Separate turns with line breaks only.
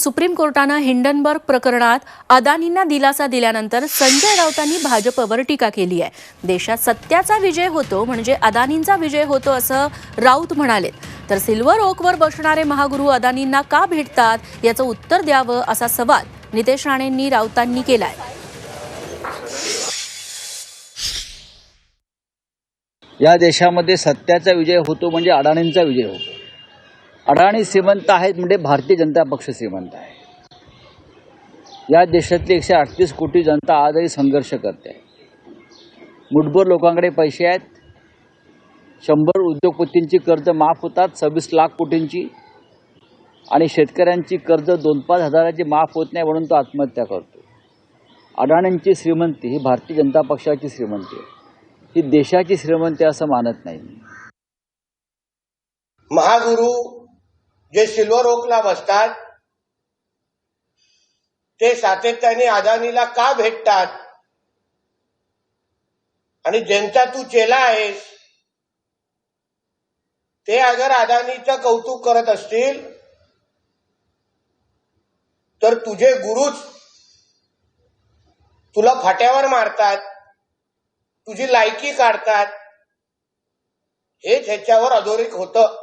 Supreme कोर्टानं Hindenburg प्रकरणात अदानींना दिलासा दिल्यानंतर संजय राऊतांनी भाजपवर टीका केली आहे. देशात सत्याचा विजय होतो म्हणजे अदानींचा विजय होतो असं राऊत म्हणाले तर सिल्वर ओकवर बसणारे महागुरू अदानींना का भेटतात याचं उत्तर द्यावं असा सवाल नितेश राणेंनी राऊतांनी केलाय.
या देशामध्ये सत्याचा विजय होतो म्हणजे अडाणींचा विजय होतो. अडाणी श्रीमंत आहेत म्हणजे भारतीय जनता पक्ष श्रीमंत आहे. या देशातली एकशे अडतीस कोटी जनता आजही संघर्ष करते. मुठभर लोकांकडे पैसे आहेत. शंभर उद्योगपतींची कर्ज माफ होतात सव्वीस लाख कोटींची. आणि शेतकऱ्यांची कर्ज दोन पाच हजाराची माफ होत नाही म्हणून तो आत्महत्या करतो. अडाणींची श्रीमंती ही भारतीय जनता पक्षाची श्रीमंती आहे. ही देशाची श्रीमंती असं मानत नाही
महागुरु जे सिल्वर ओकला बसतात ते सातत्याने अदानीला का भेटतात? आणि ज्यांचा तू चेला आहेस ते अगर अदानीचं कौतुक करत असतील तर तुझे गुरुच तुला फाट्यावर मारतात तुझी लायकी काढतात. हेच ह्याच्यावर अधोरेख होतं.